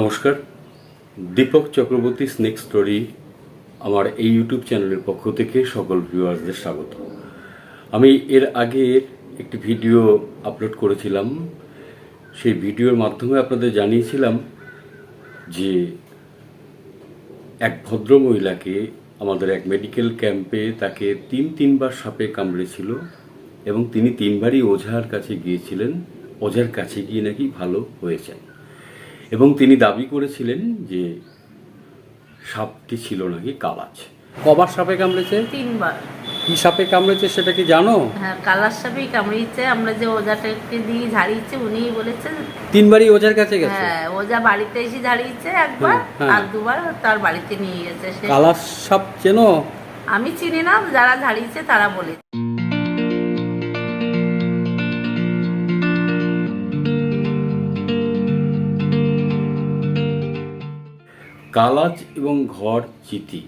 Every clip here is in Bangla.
নমস্কার। দীপক চক্রবর্তী স্নেক স্টোরি আমার এই ইউটিউব চ্যানেলের পক্ষ থেকে সকল ভিউয়ার্সদের স্বাগত। আমি এর আগে একটি ভিডিও আপলোড করেছিলাম। সেই ভিডিওর মাধ্যমে আপনাদের জানিয়েছিলাম যে এক ভদ্র মহিলাকে আমাদের এক মেডিকেল ক্যাম্পে তাকে তিন তিনবার সাপে কামড়েছিল এবং তিনি তিনবারই ওঝার কাছে গিয়েছিলেন। ওঝার কাছে গিয়ে নাকি ভালো হয়েছেন। এবং তিনি দাবি করেছিলেন যে সাপটি ছিল নাকি কালাচ। কবার সাপে কামড়েছে? তিনবার। কি সাপে কামড়েছে সেটা কি জানো? হ্যাঁ কালার সাপেই কামড়িয়েছে আমরা যে ওজাটাকে দিয়ে ঝাড়িয়েছি উনিই বলেছেন। তিনবারই ওঝার কাছে গেছে? হ্যাঁ ওজা বাড়িতে এসে ঝাড়িয়েছে একবার হ্যাঁ। আর দুবার তার বাড়িতে নিয়ে গেছে। সে কালাচ সাপ চেনো? আমি চিনি না যারা ঝাড়িয়েছে তারা বলে কালাচ এবং ঘর চিতি।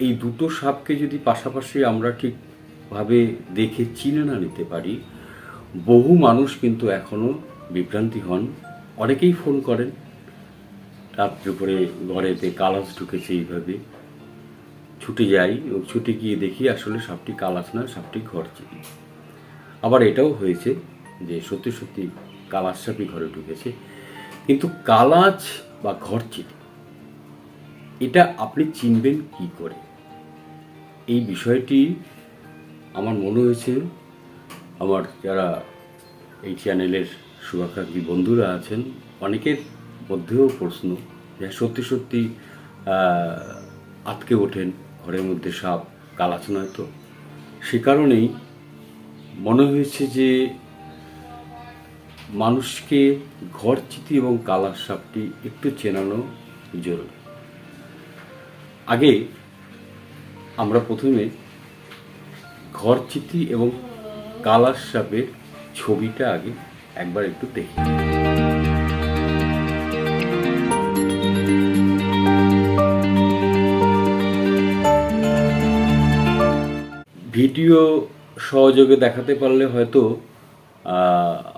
এই দুটো সাপকে যদি পাশাপাশি আমরা ঠিকভাবে দেখে চিনে না নিতে পারি, বহু মানুষ কিন্তু এখনও বিভ্রান্তি হন। অনেকেই ফোন করেন রাত্রে করে ঘরেতে কালাচ ঢুকেছে এইভাবে। ছুটে যাই, এবং ছুটে গিয়ে দেখি আসলে সাপটি কালাচ না, সাপটি ঘর চিতি। আবার এটাও হয়েছে যে সত্যি সত্যি কালাচ সাপই ঘরে ঢুকেছে। কিন্তু কালাচ বা ঘর চিতি এটা আপনি চিনবেন কি করে? এই বিষয়টি আমার মনে হয়েছে, আমার যারা এই চ্যানেলের শুভাকাঙ্ক্ষী বন্ধুরা আছেন, অনেকের মধ্যেও প্রশ্ন যে সত্যি সত্যি আটকে ওঠেন, ঘরের মধ্যে সাপ কালাচ নয় তো? সে কারণেই মনে হয়েছে যে মানুষকে ঘর চিতি এবং কালার সাপটি একটু চেনানো জরুরি। আগে আমরা প্রথমে ঘর চিত্রি এবং কালার সাপের ছবিটা আগে একবার একটু দেখি। ভিডিও সহযোগে দেখাতে পারলে হয়তো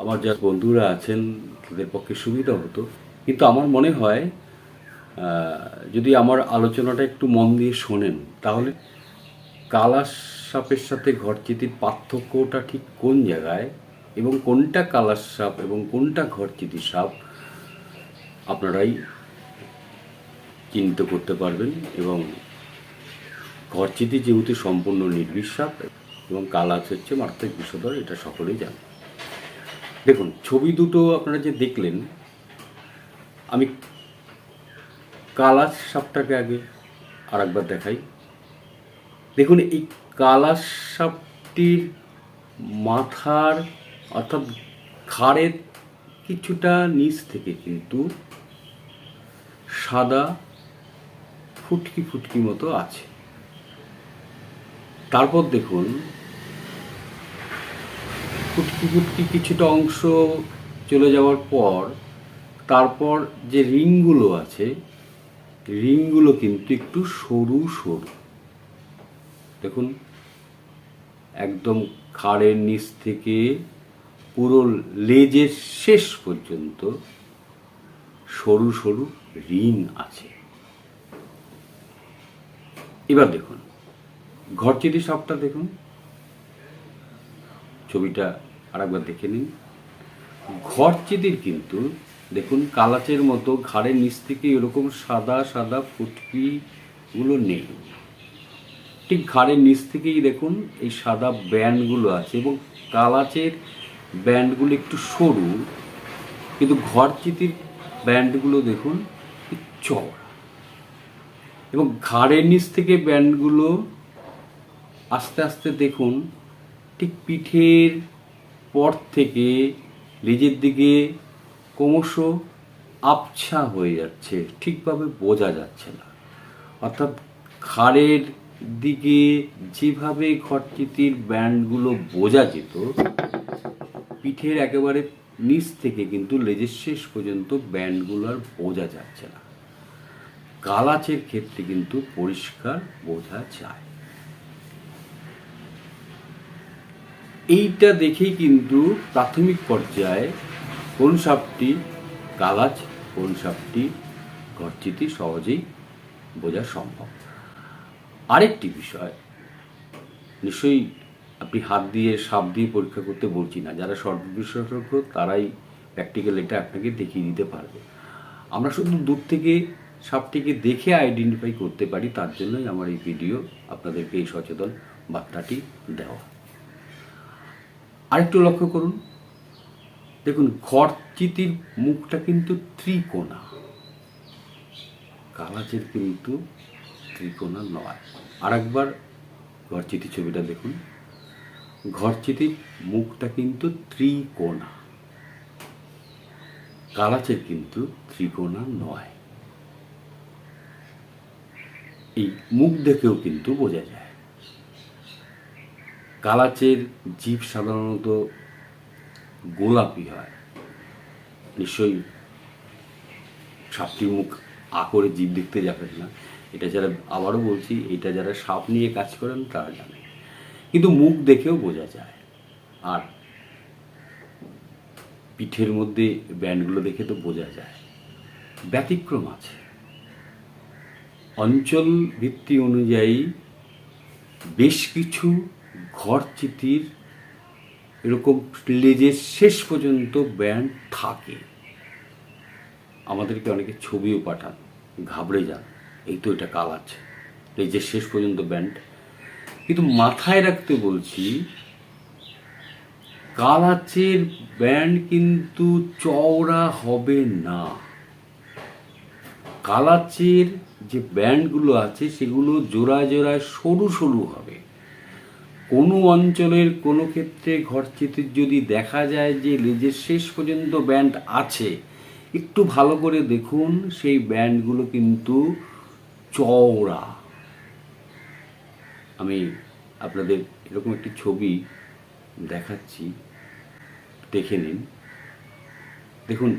আমার যা বন্ধুরা আছেন, তাদের পক্ষে সুবিধা হতো। কিন্তু আমার মনে হয় যদি আমার আলোচনাটা একটু মন দিয়ে শোনেন, তাহলে কালার সাপের সাথে ঘরচিতির পার্থক্যটা ঠিক কোন জায়গায় এবং কোনটা কালার সাপ এবং কোনটা ঘরচিতি সাপ আপনারাই চিন্তা করতে পারবেন এবং ঘরচিতি যেহেতু সম্পূর্ণ নির্বিষ সাপ এবং কালাচ হচ্ছে মারাত্মক বিষধর, এটা সকলেই জানেন দেখুন, ছবি দুটো আপনারা যে দেখলেন, আমি কালাস সাপটাকে আগে আর একবার দেখাই। দেখুন, এই কালাস সাপটির মাথার অর্থাৎ ঘাড়ের কিছুটা নিচ থেকে কিন্তু সাদা ফুটকি ফুটকি মতো আছে। তারপর দেখুন, ফুটকি ফুটকি কিছুটা অংশ চলে যাওয়ার পর, তারপর যে রিংগুলো আছে রিংগুলো কিন্তু একটু সরু সরু। দেখুন, একদম খাড়ের নিচ থেকে পুরো লেজের শেষ পর্যন্ত সরু সরু রিং আছে। এবার দেখুন ঘরচিটি সাপটা দেখুন। ছবিটা আরেকবার দেখে নিন। ঘরচিতির কিন্তু দেখুন, কালাচের মতো ঘাড়ের নিচ থেকে এরকম সাদা সাদা ফুটকিগুলো নেই। ঠিক ঘাড়ের নিচ থেকেই দেখুন, এই সাদা ব্যান্ডগুলো আছে এবং কালাচের ব্যান্ডগুলো একটু সরু, কিন্তু ঘরচিতির ব্যান্ডগুলো দেখুন চওড়া। এবং ঘাড়ের নিচ থেকে ব্যান্ডগুলো আস্তে আস্তে দেখুন, ঠিক পিঠের পর থেকে লেজের দিকে ক্রমশ আবছা হয়ে যাচ্ছে, ঠিকভাবে বোঝা যাচ্ছে না। অর্থাৎ ঘাড়ের দিকে যেভাবে ঘরচিতির ব্যান্ডগুলো বোঝা যেত, পিঠের একেবারে নিচ থেকে কিন্তু লেজের শেষ পর্যন্ত ব্যান্ডগুলো আর বোঝা যাচ্ছে না। গালাচের ক্ষেত্রে কিন্তু পরিষ্কার বোঝা যায়। এইটা দেখেই কিন্তু প্রাথমিক পর্যায়ে কোন সাপটি গালাচ কোন সাপটি ঘরচিতি সহজেই বোঝা সম্ভব? আরেকটি বিষয়, নিশ্চয়ই আপনি হাত দিয়ে, সাপ দিয়ে পরীক্ষা করতে বলছি না, যারা সর্ব বিশেষজ্ঞ, তারাই প্র্যাকটিক্যাল এটা আপনাকে দেখিয়ে দিতে পারবে। আমরা শুধু দূর থেকে সাপটিকে দেখে আইডেন্টিফাই করতে পারি, তার জন্যই আমার এই ভিডিও আপনাদেরকে এই সচেতন বার্তাটি দেওয়া। আরেকটু লক্ষ্য করুন দেখুন, ঘরচিতির মুখটা কিন্তু ত্রিকোণা। কালাচের কিন্তু ত্রিকোণা নয়। আরেকবার ঘরচিতি ছবিটা দেখুন। ঘরচিতির মুখটা কিন্তু ত্রিকোণা। কালাচের কিন্তু ত্রিকোণা নয়। এই মুখ দেখেও কিন্তু বোঝা যায়। কালাচের জীব সাধারণত গোলাপি হয়। নিশ্চয়ই সাপটির মুখ আ করে জীব দেখতে যাবেন না। এটা যারা আবারও বলছি, এটা যারা সাপ নিয়ে কাজ করেন, তারা জানে কিন্তু মুখ দেখেও বোঝা যায়। আর পিঠের মধ্যে ব্যান্ডগুলো দেখে তো বোঝা যায়। ব্যতিক্রম আছে। অঞ্চল ভিত্তি অনুযায়ী বেশ কিছু ঘরচিতির এরকম লেজের শেষ পর্যন্ত ব্যান্ড থাকে। আমাদেরকে অনেকে ছবিও পাঠান, ঘাবড়ে যান, এই তো এটা কাল আছে, লেজের শেষ পর্যন্ত ব্যান্ড। কিন্তু মাথায় রাখতে বলছি, কালাচের ব্যান্ড কিন্তু চওড়া হবে না। কালাচের যে ব্যান্ডগুলো আছে, সেগুলো জোড়ায় জোড়ায় সরু সরু হবে। কোনো অঞ্চলের কোনো ক্ষেত্রে ঘরচিতির যদি দেখা যায় যে লেজের শেষ পর্যন্ত ব্যান্ড আছে, একটু ভালো করে দেখুন সেই ব্যান্ডগুলো কিন্তু চওড়া। আমি আপনাদের এরকম একটি ছবি দেখাচ্ছি, দেখে নিন। দেখুন,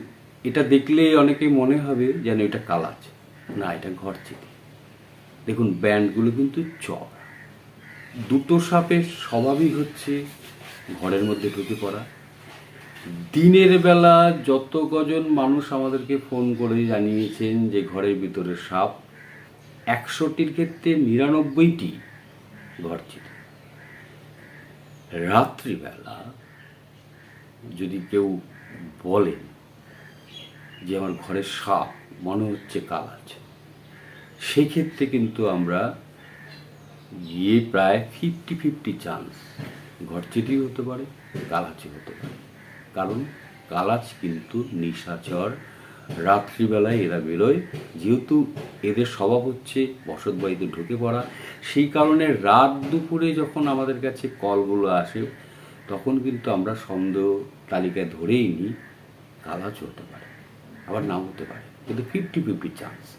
এটা দেখলে অনেকেই মনে হবে যেন এটা কালাচ। না, এটা ঘরচিতি। দেখুন, ব্যান্ডগুলো কিন্তু চওড়া। দুটো সাপের স্বভাবই হচ্ছে ঘরের মধ্যে ঢুকে পড়া। দিনের বেলা যত কজন মানুষ আমাদেরকে ফোন করে জানিয়েছেন যে ঘরের ভিতরে সাপ, একশোটির ক্ষেত্রে নিরানব্বইটি ঘর ছিল। রাত্রিবেলা যদি কেউ বলেন যে আমার ঘরের সাপ, মনে হচ্ছে কালাচ আছে, সেক্ষেত্রে কিন্তু আমরা গিয়ে প্রায় ফিফটি ফিফটি চান্স ঘরচিটি হতে পারে কালাচি হতে পারে। কারণ কালাচ কিন্তু নিশাচর। রাত্রিবেলায় এরা বেরোয়, যেহেতু এদের স্বভাব হচ্ছে বসত বাড়িতে ঢুকে পড়া, সেই কারণে রাত দুপুরে যখন আমাদের কাছে কলগুলো আসে, তখন কিন্তু আমরা সন্দেহ তালিকায় ধরেই নিই কালাচ হতে পারে, আবার নাও হতে পারে। কিন্তু ফিফটি ফিফটি চান্স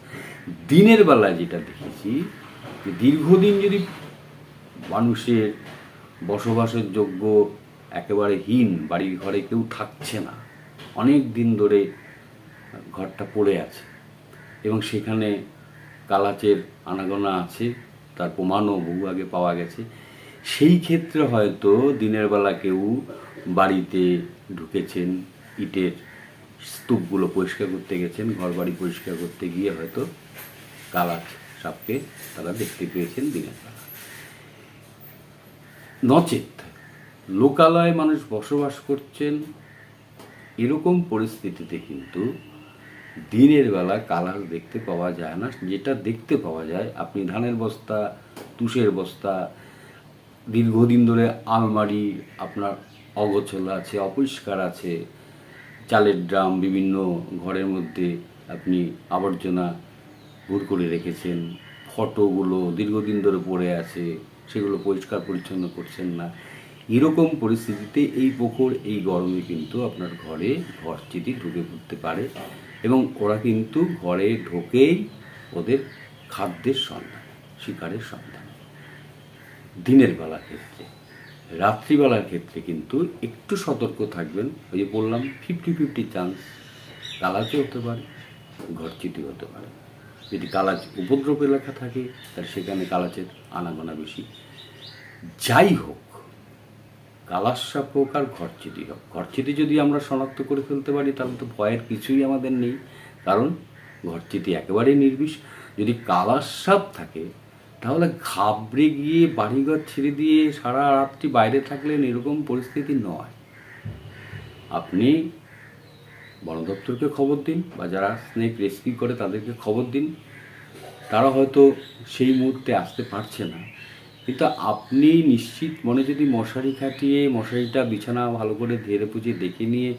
দিনের বেলায় যেটা দেখেছি দীর্ঘদিন যদি মানুষের বসবাসের যোগ্য একেবারে হীন, বাড়ির ঘরে কেউ থাকছে না, অনেক দিন ধরে ঘরটা পড়ে আছে এবং সেখানে কালাচের আনাগোনা আছে, তার প্রমাণও বহু আগে পাওয়া গেছে, সেই ক্ষেত্রে হয়তো দিনের বেলা কেউ বাড়িতে ঢুকেছেন, ইটের স্তূপগুলো পরিষ্কার করতে গেছেন ঘর বাড়ি পরিষ্কার করতে গিয়ে হয়তো কালাচ সাপকে তারা দেখতে পেয়েছেন দিনের বেলা নচেত লোকালয়ে মানুষ বসবাস করছেন, এরকম পরিস্থিতিতে কিন্তু দিনের বেলা কালার দেখতে পাওয়া যায় না। যেটা দেখতে পাওয়া যায়, আপনি ধানের বস্তা, তুষের বস্তা, দীর্ঘদিন ধরে আলমারি আপনার অগোছলা আছে, অপরিষ্কার আছে, চালের ড্রাম বিভিন্ন ঘরের মধ্যে আপনি আবর্জনা ভুর করে রেখেছেন। ফটোগুলো দীর্ঘদিন ধরে পড়ে আছে, সেগুলো পরিষ্কার পরিচ্ছন্ন করছেন না। এরকম পরিস্থিতিতে এই পুকুর, এই গরমে কিন্তু আপনার ঘরে ঘরচিতি ঢুকে পড়তে পারে এবং ওরা কিন্তু ঘরে ঢোকেই ওদের খাদ্যের সন্ধান, শিকারের সন্ধান। দিনের বেলার ক্ষেত্রে, রাত্রিবেলার ক্ষেত্রে কিন্তু একটু সতর্ক থাকবেন। ওই যে বললাম ফিফটি ফিফটি চান্স কালাচে হতে পারে ঘরচিটি হতে পারে। যদি কালাচ উপদ্রব এলাকা থাকে, তাহলে সেখানে কালাচের আনাগোনা বেশি। যাই হোক কালাসাপ হোক আর ঘরচিটি হোক ঘরচিটি যদি আমরা শনাক্ত করে ফেলতে পারি, তাহলে তো ভয়ের কিছুই আমাদের নেই। কারণ ঘরচিতি একেবারেই নির্বিষ। যদি কালার সাপ থাকে, তাহলে ঘাবড়ে গিয়ে বাড়িঘর ছেড়ে দিয়ে সারা রাত্রি বাইরে থাকলেন এরকম পরিস্থিতি নয়। আপনি বন দপ্তরকে খবর দিন বা যারা স্নেক রেস্কিউ করে তাদেরকে খবর দিন। তারা হয়তো সেই মুহূর্তে আসতে পারছে না। কিন্তু আপনি নিশ্চিত মনে যদি মশারি খাটিয়ে মশারিটা বিছানা ভালো করে ধেরে পুজে দেখে নিয়ে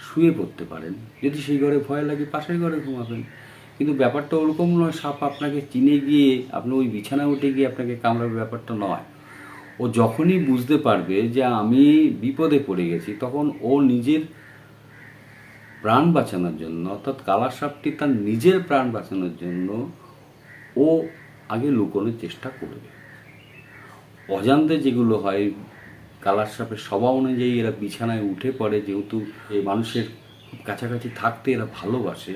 শুয়ে পড়তে পারেন। যদি সেই ঘরে ভয় লাগে, পাশের ঘরে ঘুমাবেন। কিন্তু ব্যাপারটা ওরকম নয়, সাপ আপনাকে চিনে গিয়ে, আপনি ওই বিছানা উঠে গিয়ে আপনাকে কামড়াবে ব্যাপারটা নয়। ও যখনই বুঝতে পারবে যে আমি বিপদে পড়ে গেছি, তখন ও নিজের প্রাণ বাঁচানোর জন্য, অর্থাৎ কালার সাপটি তার নিজের প্রাণ বাঁচানোর জন্য ও আগে লুকোনোর চেষ্টা করবে। অজান্তে যেগুলো হয় কালার সাপের স্বভাব অনুযায়ী এরা বিছানায় উঠে পড়ে, যেহেতু এই মানুষের কাছাকাছি থাকতে এরা ভালোবাসে,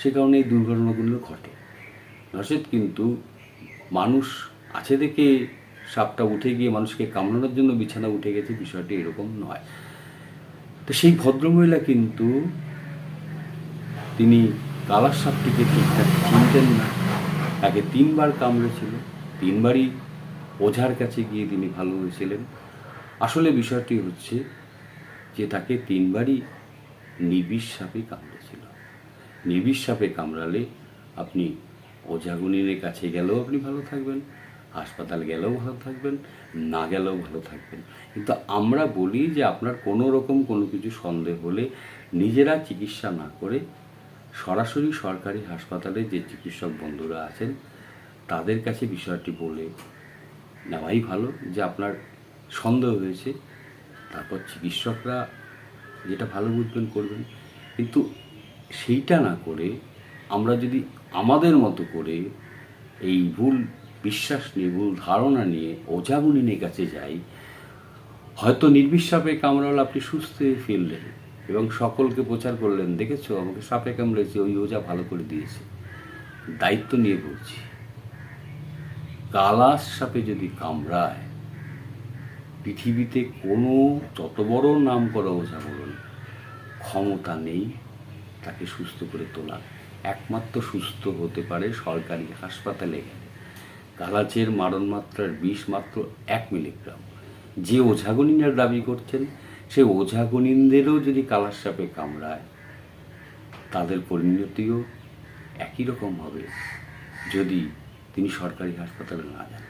সে কারণে এই দুর্ঘটনাগুলো ঘটে। নচেত কিন্তু মানুষ আছে দেখে সাপটা উঠে গিয়ে মানুষকে কামড়ানোর জন্য বিছানা উঠে গেছে, বিষয়টি এরকম নয়। তো সেই ভদ্রমহিলা কিন্তু তিনি কালার সাপটিকে ঠিকঠাক চিনতেন না। তাকে তিনবার কামড়েছিল, তিনবারই ওঝার কাছে গিয়ে তিনি ভালো হয়েছিলেন আসলে বিষয়টি হচ্ছে যে তাকে তিনবারই নিবিষ সাপে কামড়েছিল। নিবিষ সাপে কামড়ালে আপনি ওঝাগুনির কাছে গেলেও আপনি ভালো থাকবেন, হাসপাতাল গেলেও ভালো থাকবেন, না গেলেও ভালো থাকবেন। কিন্তু আমরা বলি যে আপনার কোনো রকম কোনো কিছু সন্দেহ হলে নিজেরা চিকিৎসা না করে সরাসরি সরকারি হাসপাতালে যে চিকিৎসক বন্ধুরা আছেন, তাদের কাছে বিষয়টি বলে নেওয়াই ভালো যে আপনার সন্দেহ হয়েছে। তারপর চিকিৎসকরা যেটা ভালো বুঝবেন করবেন। কিন্তু সেইটা না করে আমরা যদি আমাদের মতো করে এই ভুল বিশ্বাস নিয়ে, ভুল ধারণা নিয়ে ওঝাগুনিনের কাছে যাই, হয়তো নির্বিশ্বাপে সাপে কামড়াল আপনি সুস্থ হয়ে ফিরলেন। এবং সকলকে প্রচার করলেন, দেখেছ? আমাকে সাপে কামড়েছে ওই ওঝা ভালো করে দিয়েছে। দায়িত্ব নিয়ে বলছি, কালাস সাপে যদি কামড়ায়, পৃথিবীতে কোনো যত বড় নাম করা ওঝা বলুন, ক্ষমতা নেই তাকে সুস্থ করে তোলার। একমাত্র সুস্থ হতে পারে সরকারি হাসপাতালে গেলে। কালাচের মারণ মাত্রার বিষ মাত্র এক মিলিগ্রাম। যে ওঝাগণিনের দাবি করছেন সে ওঝাগণিনদেরও যদি কালার সাপে কামড়ায়, তাদের পরিণতিও একই রকম হবে যদি তিনি সরকারি হাসপাতালে না যান।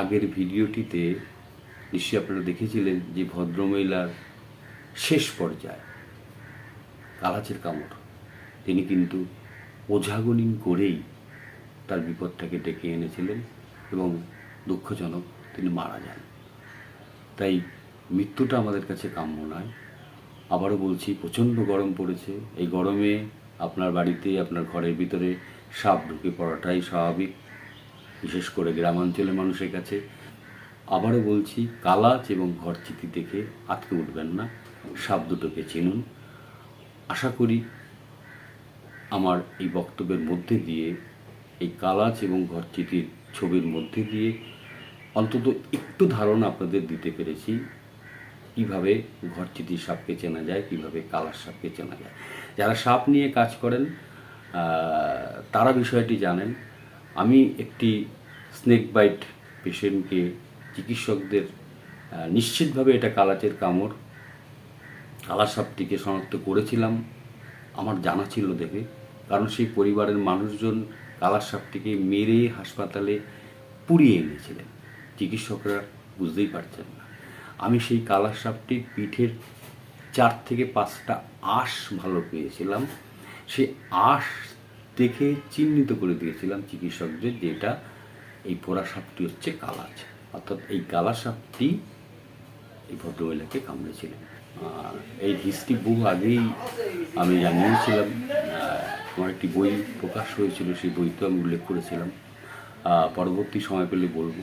আগের ভিডিওটিতে নিশ্চয়ই আপনারা দেখেছিলেন যে ভদ্রমহিলার শেষ পর্যায়ে কালাচের কামড়। তিনি কিন্তু ওঝাগণিন করেই তার বিপদটাকে ডেকে এনেছিলেন এবং দুঃখজনক তিনি মারা যান। তাই মৃত্যুটা আমাদের কাছে কাম্য নয়। আবারও বলছি, প্রচণ্ড গরম পড়েছে। এই গরমে আপনার বাড়িতে, আপনার ঘরের ভিতরে সাপ ঢুকে পড়াটাই স্বাভাবিক, বিশেষ করে গ্রামাঞ্চলের মানুষের কাছে। আবারও বলছি, কালাচ এবং ঘর ঘরচিতি দেখে আটকে উঠবেন না। সাপ দুটোকে চিনুন। আশা করি আমার এই বক্তব্যের মধ্যে দিয়ে, এই কালাচ এবং ঘর ঘরচিতির ছবির মধ্যে দিয়ে অন্তত একটু ধারণা আপনাদের দিতে পেরেছি। কীভাবে ঘরচিতির সাপকে চেনা যায়, কীভাবে কালার সাপকে চেনা যায়। যারা সাপ নিয়ে কাজ করেন তারা বিষয়টি জানেন। আমি একটি স্নেক বাইট পেশেন্টকে চিকিৎসকদের নিশ্চিতভাবে এটা কালাচের কামড়, কালার সাপটিকে শনাক্ত করেছিলাম। আমার জানা ছিল দেখে, কারণ সেই পরিবারের মানুষজন কালার সাপটিকে মেরে হাসপাতালে পুড়িয়ে এনেছিলেন। চিকিৎসকরা বুঝতেই পারছেন না। আমি সেই কালার সাপটির পিঠের চার থেকে পাঁচটা আঁশ ভালো পেয়েছিলাম। সেই আঁশ দেখে চিহ্নিত করে দিয়েছিলাম চিকিৎসকদের যে এটা এই পোড়া সাপটি হচ্ছে কালাচ। অর্থাৎ এই কালা সাপটি এই ভদ্রমহিলাকে কামড়েছিলেন আর এই হিস্ট্রি বহু আগেই আমি জানিয়েছিলাম আমার একটি বই প্রকাশ হয়েছিল, সেই বইতেও আমি উল্লেখ করেছিলাম। পরবর্তী সময় পেলে বলব।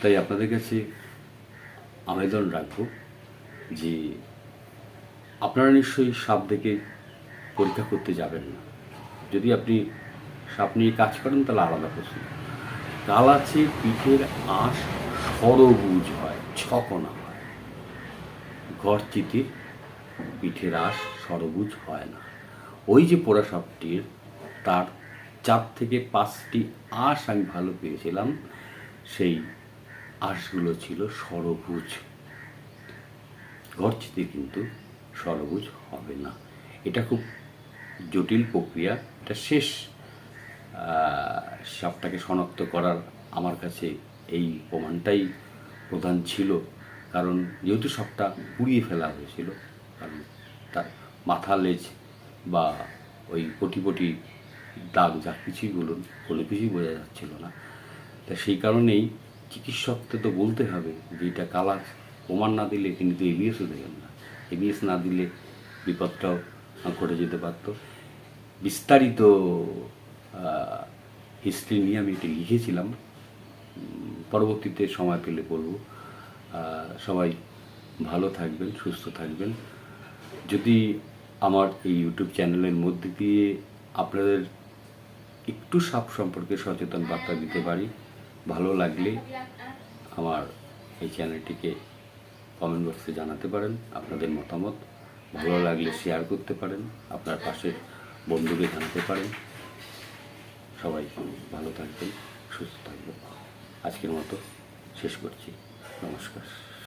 তাই আপনাদের কাছে আবেদন রাখব যে আপনারা নিশ্চয়ই সাপ দেখে পরীক্ষা করতে যাবেন না। যদি আপনি সাপ নিয়ে কাজ করেন, তাহলে আলাদা প্রশ্ন। কালাচে পিঠের আঁশ সরবুজ হয়, ছকনা হয়। ঘর চিতির পিঠের আঁশ সরবুজ হয় না। ওই যে পোড়া সাপটির, তার চার থেকে পাঁচটি আঁশ আমি ভালো পেয়েছিলাম, সেই আঁশগুলো ছিল সরভুজ ঘরচিতে কিন্তু সরভুজ হবে না। এটা খুব জটিল প্রক্রিয়া। এটা শেষ আহ, সাপটাকে শনাক্ত করার আমার কাছে এই প্রমাণটাই প্রধান ছিল। কারণ যেহেতু সাপটা পুড়িয়ে ফেলা হয়েছিল কারণ তার মাথা লেজ বা ওই পটি পটি দাগ যা কিছুই বলুন কোনো কিছুই বোঝা যাচ্ছিল না। তা সেই কারণেই চিকিৎসককে তো বলতে হবে? যে এটা কালার প্রমাণ না দিলে তিনি তো এবিএসও দেবেন না। এবিএস না দিলে বিপদটাও ঘটে যেতে পারত। বিস্তারিত হিস্ট্রি নিয়ে আমি এটি লিখেছিলাম। পরবর্তীতে সময় পেলে বলব। সবাই ভালো থাকবেন, সুস্থ থাকবেন। যদি আমার এই ইউটিউব চ্যানেলের মধ্যে দিয়ে আপনাদের একটু সাপ সম্পর্কে সচেতন বার্তা দিতে পারি ভালো লাগলে আমার এই চ্যানেলটিকে কমেন্ট বক্সে জানাতে পারেন, আপনাদের মতামত। ভালো লাগলে শেয়ার করতে পারেন, আপনার পাশের বন্ধুকে জানাতে পারেন। সবাই ভালো থাকবেন, সুস্থ থাকবেন। আজকের মতো শেষ করছি। নমস্কার।